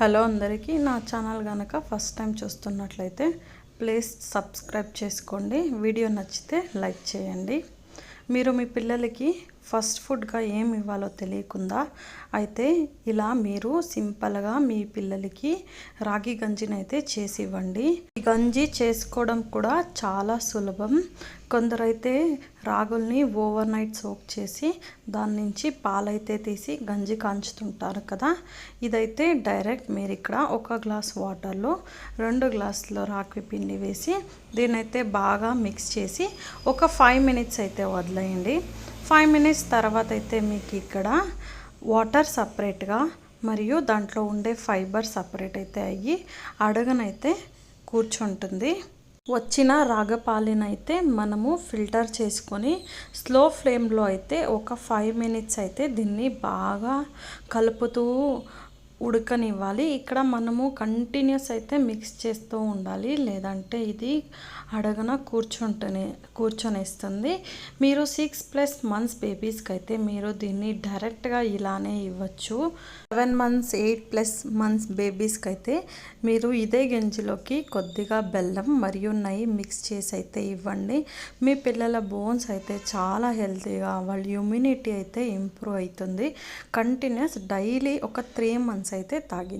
Hello అందరికీ. నా channel కనుక ఫస్ట్ టైం చూస్తున్నట్లయితే ప్లీజ్ సబ్స్క్రైబ్ చేసుకోండి. వీడియో నచ్చితే లైక్ చేయండి. మీరు మీ పిల్లలకి ఫస్ట్ ఫుడ్గా ఏమి ఇవ్వాలో తెలియకుండా అయితే ఇలా మీరు సింపుల్గా మీ పిల్లలకి రాగి గంజిని అయితే చేసి ఇవ్వండి. ఈ గంజి చేసుకోవడం కూడా చాలా సులభం. కొందరైతే రాగుల్ని ఓవర్ నైట్ సోక్ చేసి దాని నుంచి పాలైతే తీసి గంజి కాంచుతుంటారు కదా. ఇదైతే డైరెక్ట్ మీరు ఇక్కడ ఒక గ్లాస్ వాటర్లో రెండు గ్లాసుల రాగి పిండి వేసి దీనైతే బాగా మిక్స్ చేసి ఒక ఫైవ్ మినిట్స్ అయితే వదిలేయండి. ఫైవ్ మినిట్స్ తర్వాత అయితే మీకు ఇక్కడ వాటర్ సపరేట్గా మరియు దాంట్లో ఉండే ఫైబర్ సపరేట్ అయితే అయ్యి అడగనైతే కూర్చుంటుంది. వచ్చిన రాగపాలినైతే మనము ఫిల్టర్ చేసుకొని స్లో ఫ్లేమ్లో అయితే ఒక ఫైవ్ మినిట్స్ అయితే దీన్ని బాగా కలుపుతూ ఉడకనివ్వాలి. ఇక్కడ మనము కంటిన్యూస్ అయితే మిక్స్ చేస్తూ ఉండాలి. లేదంటే ఇది అడగన కూర్చుంటనే కూర్చొనిస్తుంది. మీరు సిక్స్ ప్లస్ మంత్స్ బేబీస్కి అయితే మీరు దీన్ని డైరెక్ట్గా ఇలానే ఇవ్వచ్చు. Seven months eight plus months బేబీస్కి అయితే మీరు ఇదే గంజిలోకి కొద్దిగా బెల్లం మరియు నెయ్యి మిక్స్ చేసి అయితే ఇవ్వండి. మీ పిల్లల బోన్స్ అయితే చాలా హెల్తీగా వాళ్ళ ఇమ్యూనిటీ అయితే ఇంప్రూవ్ అవుతుంది. కంటిన్యూస్ డైలీ ఒక త్రీ మంత్స్ అయితే తాగింది